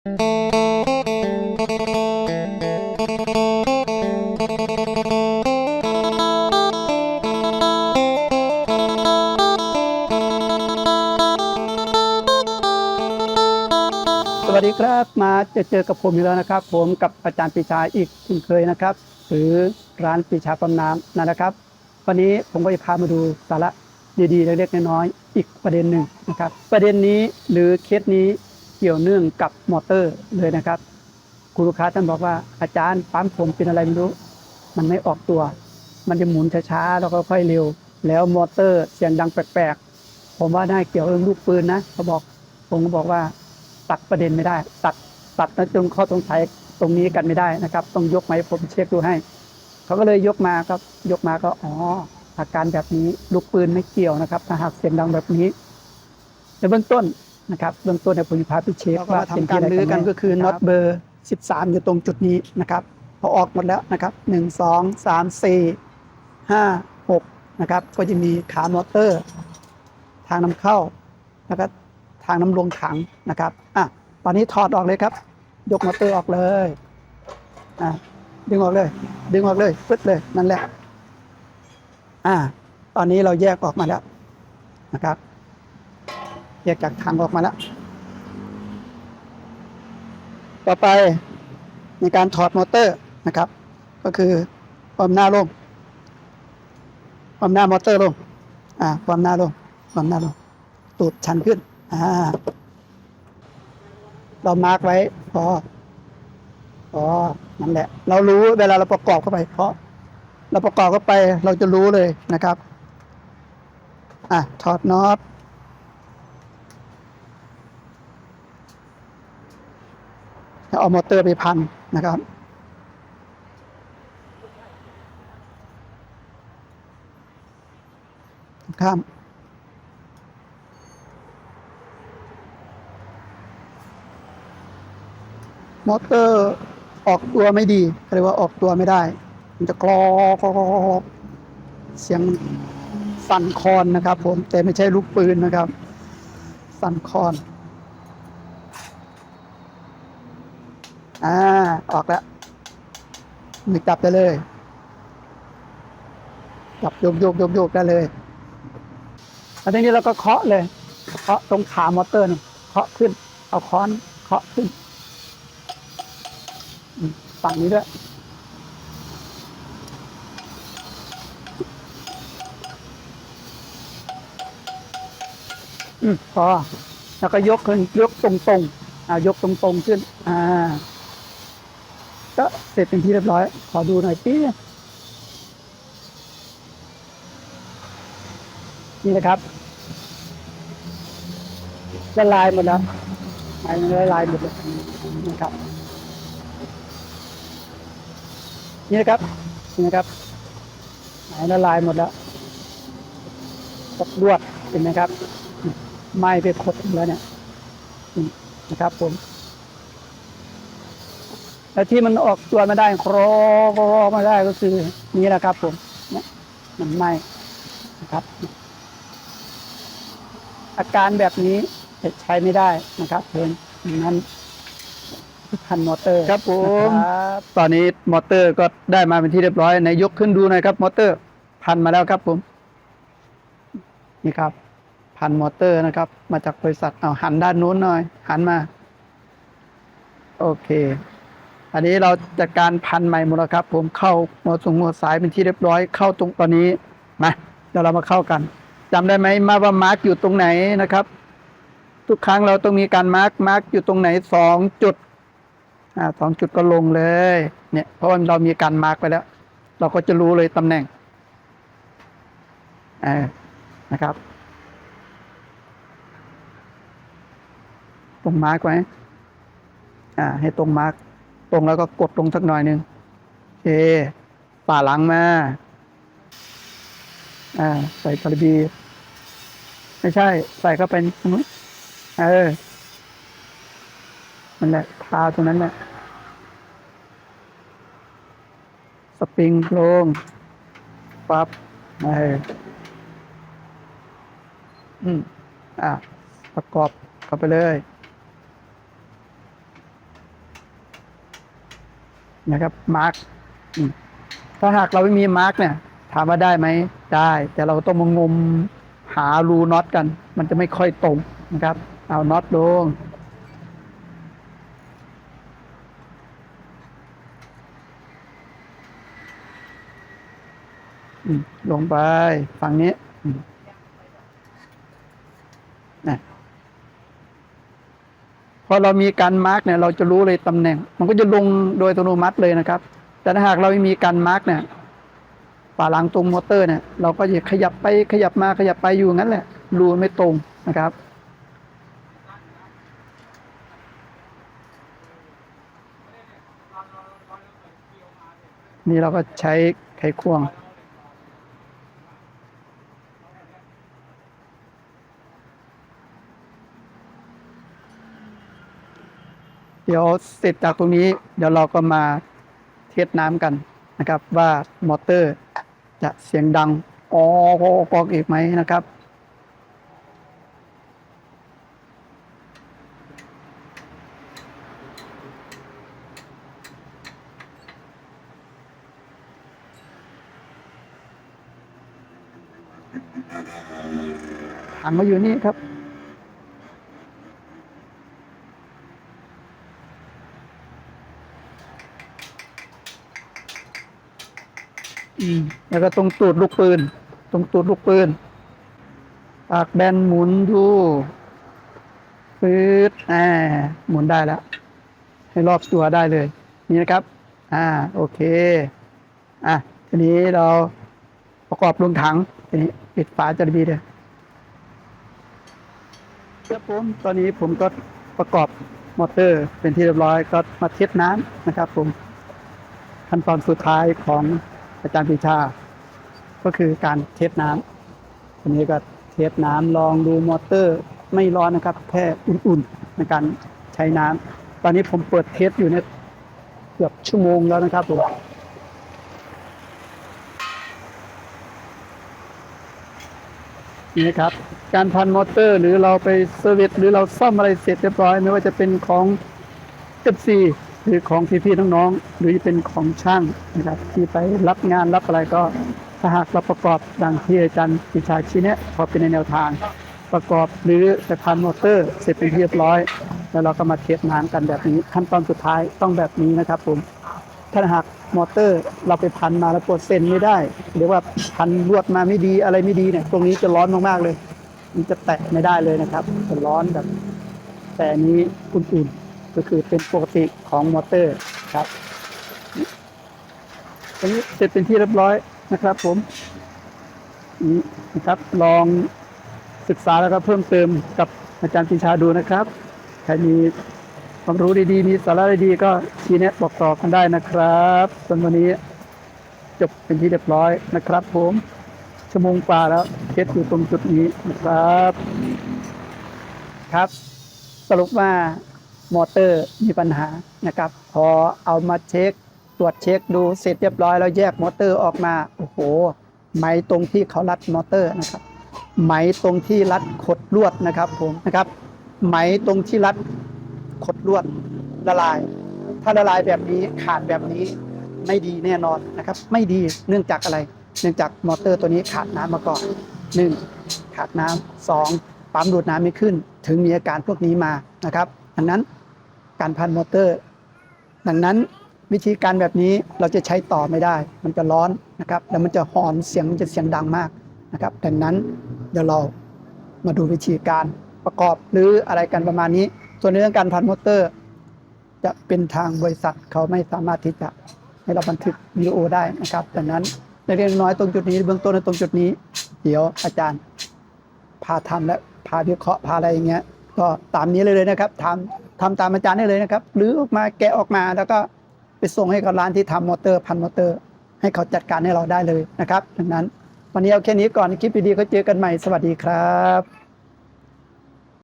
สวัสดีครับมาจะเจอกับผมอีกแล้วนะครับ ผมกับอาจารย์ปีชาอีกเช่นเคยนะครับ หรือร้านปีชาปั๊มน้ำนะครับ วันนี้ผมก็จะพามาดูสาระดีๆเล็กๆน้อยๆอีกประเด็นหนึ่งนะครับ ประเด็นนี้หรือเคสนี้ เกี่ยวเนื่องกับมอเตอร์เลยนะครับคุณลูกค้าท่านบอกว่าอาจารย์ปั๊มผมเป็นอะไรไม่รู้ มันไม่ออกตัว มันจะหมุนช้าๆแล้วก็ค่อยเร็ว แล้วมอเตอร์เสียงดังแปลกๆ ผมว่าน่าเกี่ยวเรื่องลูกปืนนะเขาบอกผมก็บอกว่าตัดประเด็นไม่ได้ ตัดตัดนะจนข้อสงสัยตรงนี้กันไม่ได้นะครับ ต้องยกมาให้ผมเช็คดูให้เขาก็เลยยกมาครับยกมาก็อ๋ออาการแบบนี้ลูกปืนไม่เกี่ยวนะครับถ้าหากเสียงดังแบบนี้ในเบื้องต้น นะครับเบื้องต้นเนี่ยผมจะพาไปเช็คว่าทำการรื้อกันก็คือน็อตเบอร์ 13 อยู่ตรงจุดนี้นะครับพอออกหมดแล้วนะครับ 1 2 3 4 5 6นะครับก็จะมีขามอเตอร์ ทางนำเข้าแล้วก็ทางน้ำลงถังนะครับอะตอนนี้ถอดออกเลยครับ ยกมอเตอร์ออกเลยอะดึงออกเลย ดึงออกเลยฟึดเลยนั่นแหละอ่าตอนนี้เราแยกออกมาแล้วนะครับ แยกจากถังออกมาแล้ว ต่อไปในการถอดมอเตอร์นะครับ ก็คือความหน้าลงความหน้ามอเตอร์ลงอ่าความหน้าลงความหน้าลงตูดชันขึ้นอ่าเรามาร์กไว้พอพอนั่นแหละ เรารู้เวลาเราประกอบเข้าไป เพราะ เราประกอบเข้าไปเราจะรู้เลยนะครับ อะถอดน็อต แล้ว เอามอเตอร์ไปพันนะครับข้ามมอเตอร์ออกตัวไม่ดีเรียกว่าออกตัวไม่ได้ มันจะกรอกรอกรอกเสียงสั่นคอนนะครับ ผมแต่ไม่ใช่ลูกปืนนะครับ สั่นคอน อ่า ออกแล้วมือจับได้เลย จับโยกโยกโยกโยกได้เลยแล้วทีนี้เราก็เคาะเลย เคาะตรงขามอเตอร์นี่เคาะขึ้น เอาค้อนเคาะขึ้นฝั่งนี้ด้วยอืมพอแล้วก็ยกขึ้นยกตรงๆอ่ายกตรงๆขึ้น อ่า ก็เสร็จเป็นที่เรียบร้อย ขอดูหน่อยพี่นี่นะครับละลายหมดแล้วหายละลายหมดเลยนะครับนี่นะครับนี่นะครับหายละลายหมดแล้วตกลวดเห็นไหมครับไหม้ไปขดแล้วเนี่ยนะครับผม แล้วที่มันออกตัวไม่ได้ครอครอไม่ได้ก็คือนี่แหละครับ ผมเนี่ยมันไหม้นะครับ อาการแบบนี้จะใช้ไม่ได้นะครับเพื่อนดังนั้นพันมอเตอร์ครับผมนะครับตอนนี้มอเตอร์ก็ได้มาเป็นที่เรียบร้อยไหนยกขึ้นดูหน่อยครับ มอเตอร์ พันมาแล้วครับผม นี่ครับ พันมอเตอร์นะครับ มาจากบริษัทเอาหันด้านนู้นหน่อย หันมา โอเค อันนี้เราจัดการพันใหม่หมดแล้วครับ ผมเข้าหัวสงหัวสายเป็นที่เรียบร้อยเข้าตรงตอนนี้มาเดี๋ยวเรามาเข้ากันจำได้ไหมมาว่ามาร์กอยู่ตรงไหนนะครับ ทุกครั้งเราต้องมีการมาร์กมาร์กอยู่ตรงไหนสองจุดอ่าสองจุดก็ลงเลยเนี่ยเพราะว่าเรามีการมาร์กไปแล้ว เราก็จะรู้เลยตำแหน่งอ่านะครับตรงมาร์กไว้อ่าให้ตรงมาร์ก ตรงแล้วก็กดลงสักหน่อยหนึ่งโอเคป่าหลังมาอ่า ใส่คาริบี ไม่ใช่ ใส่เข้าไปนู้นเออนั่นแหละทาตรงนั้นแหละสปริงลงปั๊บเอออืมอะประกอบเข้าไปเลย นะครับมาร์กถ้าหากเราไม่มีมาร์กเนี่ย ถามว่าได้ไหมได้ แต่เราต้องมางมหารูน็อตกัน มันจะไม่ค่อยตรงนะครับ เอาน็อตลงลงไปฝั่งนี้นะ พอเรามีการมาร์กเนี่ยเราจะรู้เลยตำแหน่ง มันก็จะลงโดยอัตโนมัติเลยนะครับ แต่ถ้าหากเราไม่มีการมาร์กเนี่ยฝาหลังตรงมอเตอร์เนี่ยเราก็จะขยับไปขยับมาขยับไปอยู่งั้นแหละรูไม่ตรงนะครับนี่เราก็ใช้ไขควง เดี๋ยวเสร็จจากตรงนี้ เดี๋ยวเราก็มาเทสน้ำกันนะครับ ว่ามอเตอร์จะเสียงดังออกอกออกอีกไหมนะครับถังมาอยู่นี่ครับ อืมแล้วก็ตรงตูดลูกปืน ตรงตูดลูกปืนปากแบนหมุนดูปืดอ่าหมุนได้แล้ว ให้รอบตัวได้เลย นี่นะครับ อ่า โอเค อะทีนี้เราประกอบลงถังทีนี้ปิดฝาจระบีเลยครับผมตอนนี้ผมก็ประกอบมอเตอร์เป็นที่เรียบร้อยก็มาเทสน้ำนะครับผมขั้นตอนสุดท้ายของ อาจารย์ปรีชา ก็คือการเทสน้ำทีนี้ก็เทสน้ำลองดูมอเตอร์ไม่ร้อนนะครับ แค่อุ่นๆในการใช้น้ำตอนนี้ผมเปิดเทสอยู่เนี่ยเกือบชั่วโมงแล้วนะครับผมนี่ครับ การพันมอเตอร์หรือเราไปเซอร์วิสหรือเราซ่อมอะไรเสร็จเรียบร้อย ไม่ว่าจะเป็นของ FC หรือของพี่ๆน้องๆหรือจะเป็นของช่างนะครับที่ไปรับงานรับอะไรก็ถ้าหากเราประกอบดังที่อาจารย์ปิชาชี้เนี่ยพอเป็นในแนวทาง ประกอบหรือไปพันมอเตอร์เสร็จเป็นเรียบร้อย แล้วเราก็มาเทสน้ำกันแบบนี้ ขั้นตอนสุดท้ายต้องแบบนี้นะครับผมถ้าหากมอเตอร์เราไปพันมาแล้วกดเซ็นไม่ได้ หรือว่าพันลวดมาไม่ดีอะไรไม่ดีเนี่ยตรงนี้จะร้อนมากๆเลย มันจะแตะไม่ได้เลยนะครับจะร้อนแบบแต่นนี้อุ่นๆ ก็คือเป็นปกติของมอเตอร์ครับอันนี้เสร็จเป็นที่เรียบร้อยนะครับ ผมนี่นะครับลองศึกษาแล้วก็เพิ่มเติมกับอาจารย์ปีชาดูนะครับใครมีความรู้ดีๆมีสาระดีๆก็ชี้แนะบอกต่อกันได้นะครับส่วนวันนี้จบเป็นที่เรียบร้อยนะครับ ผมชั่วโมงกว่าแล้วเทสอยู่ตรงจุดนี้นะครับ ครับ สรุปว่า มอเตอร์มีปัญหานะครับ พอเอามาเช็ค ตรวจเช็คดูเสร็จเรียบร้อยแล้วแยกมอเตอร์ออกมาโอ้โห ไหมตรงที่เขารัดมอเตอร์นะครับ ไหมตรงที่รัดขดลวดนะครับผมนะครับ ไหมตรงที่รัดขดลวดละลาย ถ้าละลายแบบนี้ขาดแบบนี้ไม่ดีแน่นอนนะครับ ไม่ดีเนื่องจากอะไร เนื่องจากมอเตอร์ตัวนี้ขาดน้ำมาก่อนหนึ่งขาดน้ำสองปั๊มดูดน้ำไม่ขึ้น ถึงมีอาการพวกนี้มานะครับดังนั้น การพันมอเตอร์ ดังนั้นวิธีการแบบนี้เราจะใช้ต่อไม่ได้ มันจะร้อนนะครับแล้วมันจะหอนเสียงมันจะเสียงดังมากนะครับดังนั้นเดี๋ยวเรามาดูวิธีการประกอบหรืออะไรกันประมาณนี้ ส่วนในเรื่องการพันมอเตอร์ จะเป็นทางบริษัทเขาไม่สามารถที่จะให้เราบันทึกวิดีโอได้นะครับดังนั้นในเรื่องน้อยตรงจุดนี้เบื้องต้นในตรงจุดนี้ เดี๋ยวอาจารย์พาทำและพาวิเคราะห์พาอะไรอย่างเงี้ยก็ตามนี้เลยเลยนะครับทำ ทำตามอาจารย์ได้เลยนะครับหรือออกมาแกะออกมาแล้วก็ไปส่งให้กับร้านที่ทำมอเตอร์พันมอเตอร์ ให้เขาจัดการให้เราได้เลยนะครับดังนั้นวันนี้เอาแค่นี้ก่อนคลิปดีๆก็เจอกันใหม่สวัสดีครับ